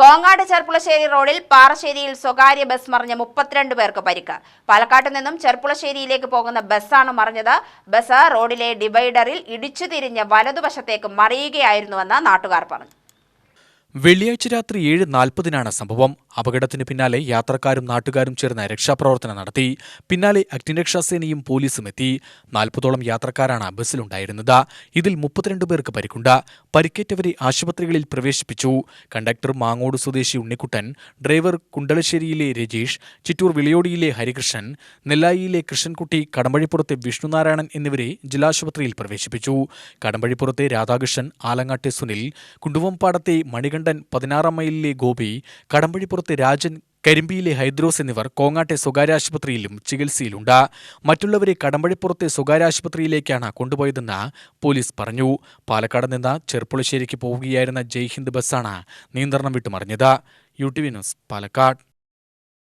കോങ്ങാട് ചെർപ്പുളശ്ശേരി റോഡിൽ പാറശ്ശേരിയിൽ സ്വകാര്യ ബസ് മറിഞ്ഞ മുപ്പത്തിരണ്ട് പേർക്ക് പരിക്ക്. പാലക്കാട്ട് നിന്നും ചെർപ്പുളശ്ശേരിയിലേക്ക് പോകുന്ന ബസ്സാണ് മറിഞ്ഞത്. ബസ് റോഡിലെ ഡിവൈഡറിൽ ഇടിച്ചു തിരിഞ്ഞ് വലതുവശത്തേക്ക് മറിയുകയായിരുന്നുവെന്ന് നാട്ടുകാർ പറഞ്ഞു. വെള്ളിയാഴ്ച രാത്രി ഏഴ് നാൽപ്പതിനാണ് സംഭവം. അപകടത്തിന് പിന്നാലെ യാത്രക്കാരും നാട്ടുകാരും ചേർന്ന് രക്ഷാപ്രവർത്തനം നടത്തി. പിന്നാലെ അഗ്നിരക്ഷാസേനയും പോലീസും എത്തി. നാൽപ്പതോളം യാത്രക്കാരാണ് ബസ്സിലുണ്ടായിരുന്നത്. ഇതിൽ മുപ്പത്തിരണ്ട് പേർക്ക് പരിക്കുണ്ട്. പരിക്കേറ്റവരെ ആശുപത്രികളിൽ പ്രവേശിപ്പിച്ചു. കണ്ടക്ടർ മാങ്ങോട് സ്വദേശി ഉണ്ണിക്കുട്ടൻ ഡ്രൈവർ കുണ്ടളശ്ശേരിയിലെ രജീഷ് ചിറ്റൂർ വിളയോടിയിലെ ഹരികൃഷ്ണൻ നെല്ലായിയിലെ കൃഷ്ണൻകുട്ടി കടമ്പഴിപ്പുറത്തെ വിഷ്ണുനാരായണൻ എന്നിവരെ ജില്ലാശുപത്രിയിൽ പ്രവേശിപ്പിച്ചു. കടമ്പഴിപ്പുറത്തെ രാധാകൃഷ്ണൻ ആലങ്ങാട്ടെ സുനിൽ കുണ്ടുവംപാടത്തെ മണികണ്ഠൻ പതിനാറാം മൈലിലെ ഗോപി കടമ്പഴിപ്പുറത്ത് രാജൻ കരിമ്പിയിലെ ഹൈദ്രോസ് എന്നിവർ കോങ്ങാട്ടെ സ്വകാര്യ ആശുപത്രിയിലും ചികിത്സയിലുണ്ട്. മറ്റുള്ളവരെ കടമ്പഴിപ്പുറത്തെ സ്വകാര്യ ആശുപത്രിയിലേക്കാണ് കൊണ്ടുപോയതെന്ന് പോലീസ് പറഞ്ഞു. പാലക്കാട് നിന്ന് ചെർപ്പുളശ്ശേരിക്ക് പോവുകയായിരുന്ന ജയ്ഹിന്ദ് ബസ്സാണ് നിയന്ത്രണം വിട്ടുമറിഞ്ഞത്. U T V news Palakkad.